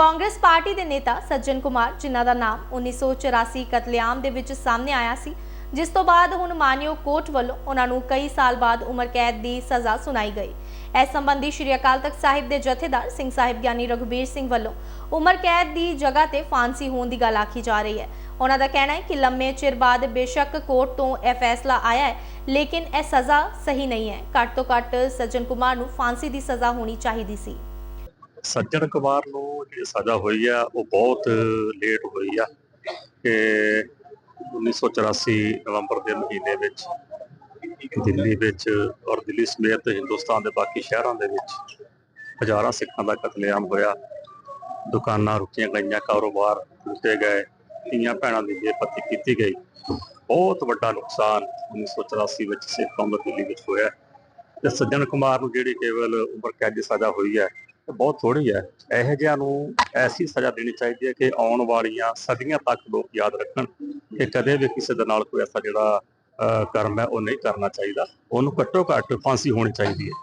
Congress party ਦੇ ਨੇਤਾ ਸੱਜਣ ਕੁਮਾਰ, ਜਿਨ੍ਹਾਂ ਦਾ ਨਾਮ 1984 ਕਤਲੇਆਮ ਦੇ ਵਿੱਚ ਸਾਹਮਣੇ ਆਇਆ ਸੀ, ਜਿਸ ਤੋਂ ਬਾਅਦ ਹੁਣ ਮਾਨਯੋਗ ਕੋਰਟ ਵੱਲੋਂ ਉਹਨਾਂ ਨੂੰ ਕਈ ਸਾਲ ਬਾਅਦ ਉਮਰ ਕੈਦ ਦੀ ਸਜ਼ਾ ਸੁਣਾਈ ਗਈ। ਇਸ ਸੰਬੰਧੀ ਸ਼੍ਰੀ ਅਕਾਲ ਤਖਤ ਸਾਹਿਬ ਦੇ ਜਥੇਦਾਰ ਸਿੰਘ ਸਾਹਿਬ ਗਿਆਨੀ ਰਘੁਬੀਰ ਸਿੰਘ ਵੱਲੋਂ ਉਮਰ ਕੈਦ ਦੀ ਜਗ੍ਹਾ ਤੇ ਫਾਂਸੀ ਹੋਣ ਦੀ ਗੱਲ ਆਖੀ ਜਾ ਰਹੀ ਹੈ। ਉਹਨਾਂ ਦਾ ਕਹਿਣਾ ਹੈ ਕਿ ਲੰਮੇ ਚਿਰ ਬਾਅਦ ਬੇਸ਼ੱਕ ਕੋਰਟ ਤੋਂ ਇਹ ਫੈਸਲਾ ਆਇਆ ਹੈ, ਲੇਕਿਨ ਇਹ ਸਜ਼ਾ ਸਹੀ ਨਹੀਂ ਹੈ। ਘੱਟ ਤੋਂ ਘੱਟ ਸੱਜਣ ਕੁਮਾਰ ਨੂੰ ਫਾਂਸੀ ਦੀ ਸਜ਼ਾ ਹੋਣੀ ਚਾਹੀਦੀ ਸੀ। ਸੱਜਣ ਕੁਮਾਰ ਨੂੰ ਸਜ਼ਾ ਹੋਈ ਆ, ਉਹ ਬਹੁਤ ਲੇਟ ਹੋਈ ਆ, ਕਿ 1984 ਨਵੰਬਰ ਦੇ ਮਹੀਨੇ ਵਿੱਚ, ਦਿੱਲੀ ਵਿੱਚ ਔਰ ਦਿੱਲੀ ਸਮੇਤ ਹਿੰਦੁਸਤਾਨ ਦੇ ਬਾਕੀ ਸ਼ਹਿਰਾਂ ਦੇ ਵਿੱਚ ਹਜ਼ਾਰਾਂ ਸਿੱਖਾਂ ਦਾ ਕਤਲੇਆਮ ਹੋਇਆ। ਦੁਕਾਨਾਂ ਰੁਕੀਆਂ ਗਈਆਂ, ਕਾਰੋਬਾਰ ਲੁੱਟੇ ਗਏ, ਧੀਆਂ ਭੈਣਾਂ ਦੀ ਬੇਪਤੀ ਕੀਤੀ ਗਈ। ਬਹੁਤ ਵੱਡਾ ਨੁਕਸਾਨ 1984 ਵਿੱਚ ਸਿੱਖ ਕੌਮ ਦਿੱਲੀ ਵਿੱਚ ਹੋਇਆ। ਤੇ ਸੱਜਣ ਕੁਮਾਰ ਨੂੰ ਜਿਹੜੀ ਕੇਵਲ ਉਮਰ ਕੈਦ ਦੀ ਸਜ਼ਾ ਹੋਈ ਹੈ ਬਹੁਤ ਥੋੜੀ ਹੈ। ਇਹੋ ਜਿਹਾ ਨੂੰ ਐਸੀ ਸਜ਼ਾ ਦੇਣੀ ਚਾਹੀਦੀ ਹੈ ਕਿ ਆਉਣ ਵਾਲੀਆਂ ਸਦੀਆਂ ਤੱਕ ਲੋਕ ਯਾਦ ਰੱਖਣ ਕਿ ਕਦੇ ਵੀ ਕਿਸੇ ਦੇ ਨਾਲ ਕੋਈ ਐਸਾ ਜਿਹੜਾ ਅਹ, ਕਰਮ ਹੈ ਉਹ ਨਹੀਂ ਕਰਨਾ ਚਾਹੀਦਾ। ਉਹਨੂੰ ਘੱਟੋ ਘੱਟ ਫਾਂਸੀ ਹੋਣੀ ਚਾਹੀਦੀ ਹੈ।